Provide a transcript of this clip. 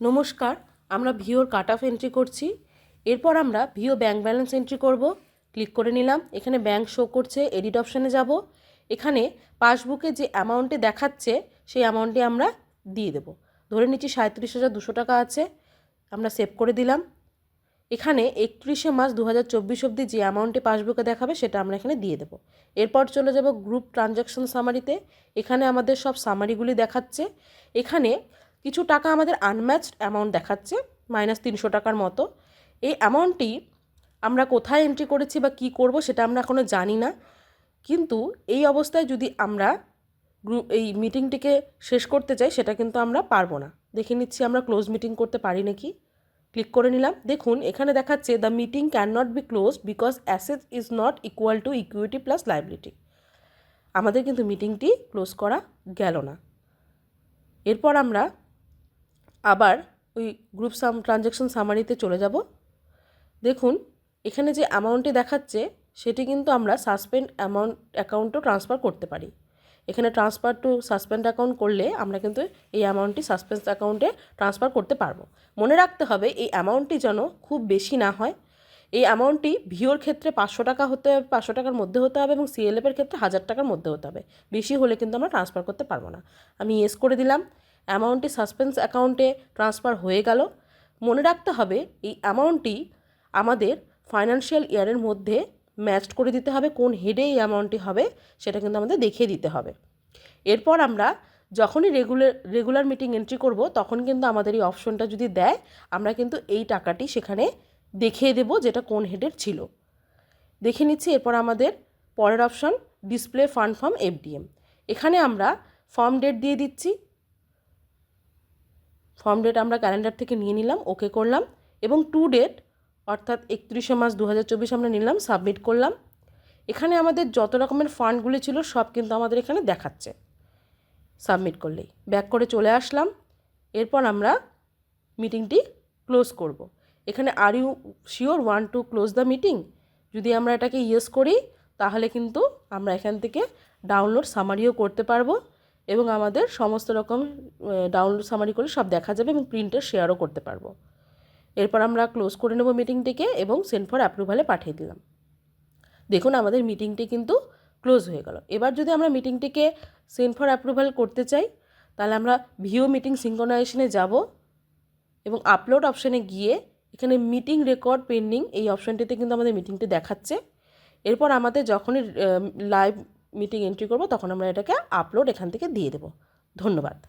নমস্কার, আমরা viewer cut off entry করছি। এরপর আমরা ভিও ব্যাঙ্ক ব্যালেন্স এন্ট্রি করব। ক্লিক করে নিলাম। এখানে ব্যাঙ্ক শো করছে এডিট অপশানে যাব। এখানে পাসবুকে যে অ্যামাউন্টে দেখাচ্ছে, সেই অ্যামাউন্টটি আমরা দিয়ে দেব। ধরে নিচ্ছি সাঁত্রিশ হাজার দুশো টাকা আছে। আমরা সেভ করে দিলাম। এখানে একত্রিশে মার্চ দু হাজার চব্বিশ অবধি যে অ্যামাউন্টে পাসবুকে দেখাবে, সেটা আমরা এখানে দিয়ে দেবো। এরপর চলে যাব গ্রুপ ট্রানজ্যাকশন সামারিতে এখানে আমাদের সব সামারিগুলি দেখাচ্ছে। এখানে কিছু টাকা আমাদের আনম্যাচড অ্যামাউন্ট দেখাচ্ছে মাইনাস তিনশো টাকার মতো। এই অ্যামাউন্টটি আমরা কোথায় এন্ট্রি করেছি বা কী করব সেটা আমরা এখনও জানি না। কিন্তু এই অবস্থায় যদি আমরা গ্রুপ এই মিটিংটিকে শেষ করতে চাই, সেটা কিন্তু আমরা পারব না। দেখে নিচ্ছি আমরা ক্লোজ মিটিং করতে পারি নাকি। ক্লিক করে নিলাম। দেখুন, এখানে দেখাচ্ছে the meeting can not be close because asset is not equal to equity plus liability আমাদের কিন্তু মিটিংটি ক্লোজ করা গেল না। এরপর আমরা আবার ওই গ্রুপ সাম ট্রানজ্যাকশন সামারিতে চলে যাব। দেখুন, এখানে যে অ্যামাউন্টটি দেখাচ্ছে, সেটি কিন্তু আমরা সাসপেন্ড অ্যামাউন্ট অ্যাকাউন্টও ট্রান্সফার করতে পারি। এখানে ট্রান্সফার টু সাসপেন্ড অ্যাকাউন্ট করলে আমরা কিন্তু এই অ্যামাউন্টটি সাসপেন্স অ্যাকাউন্টে ট্রান্সফার করতে পারব। মনে রাখতে হবে, এই অ্যামাউন্টটি যেন খুব বেশি না হয়। এই অ্যামাউন্টটি ভিওর ক্ষেত্রে পাঁচশো টাকা হতে হবে, পাঁচশো টাকার মধ্যে হতে হবে এবং সিএলএফের ক্ষেত্রে হাজার টাকার মধ্যে হতে হবে। বেশি হলে কিন্তু আমরা ট্রান্সফার করতে পারব না। আমি ইয়েস করে দিলাম। অ্যামাউন্টটি সাসপেন্স অ্যাকাউন্টে ট্রান্সফার হয়ে গেল। মনে রাখতে হবে, এই অ্যামাউন্টটি আমাদের ফাইন্যান্সিয়াল ইয়ারের মধ্যে ম্যাচড করে দিতে হবে, কোন হেডে এই অ্যামাউন্টটি হবে সেটা কিন্তু আমাদের দেখিয়ে দিতে হবে। এরপর আমরা যখনই রেগুলার রেগুলার মিটিং এন্ট্রি করব, তখন কিন্তু আমাদের এই অপশনটা যদি দেয়, আমরা কিন্তু এই টাকাটি সেখানে দেখিয়ে দেব যেটা কোন হেডের ছিল। দেখে নিচ্ছি এরপর আমাদের পরের option, display fund form, FDM. এখানে আমরা ফর্ম ডেট দিয়ে দিচ্ছি ফর্ম ডেট আমরা ক্যালেন্ডার থেকে নিয়ে নিলাম ওকে করলাম এবং টু ডেট অর্থাৎ একত্রিশে মাস দু হাজার চব্বিশ আমরা নিলাম সাবমিট করলাম। এখানে আমাদের যত রকমের ফান্ডগুলি ছিল সব কিন্তু আমাদের এখানে দেখাচ্ছে সাবমিট করলেই। ব্যাক করে চলে আসলাম, এরপর আমরা মিটিংটি ক্লোজ করব। এখানে are you sure want to close the meeting যদি আমরা এটাকে ইয়েস করি, তাহলে কিন্তু আমরা এখান থেকে ডাউনলোড সামারিও করতে পারব। এবং আমাদের সমস্ত রকম ডাউনলোড সামারি করে সব দেখা যাবে এবং প্রিন্টের শেয়ারও করতে পারব। এরপর আমরা ক্লোজ করে নেব মিটিংটিকে এবং সেন্ড ফর অ্যাপ্রুভালে পাঠিয়ে দিলাম। দেখুন আমাদের মিটিংটি কিন্তু ক্লোজ হয়ে গেল। এবার যদি আমরা মিটিংটিকে সেন্ড ফর অ্যাপ্রুভাল করতে চাই, তাহলে আমরা ভিও মিটিং সিঙ্কোনাইজেশনে যাব এবং আপলোড অপশানে গিয়ে এখানে মিটিং রেকর্ড পেন্ডিং এই অপশানটিতে কিন্তু আমাদের মিটিংটি দেখাচ্ছে। এরপর আমাদের যখনই লাইভ মিটিং এন্ট্রি করব তখন আমরা এটাকে আপলোড এখান থেকে দিয়ে দেব। ধন্যবাদ।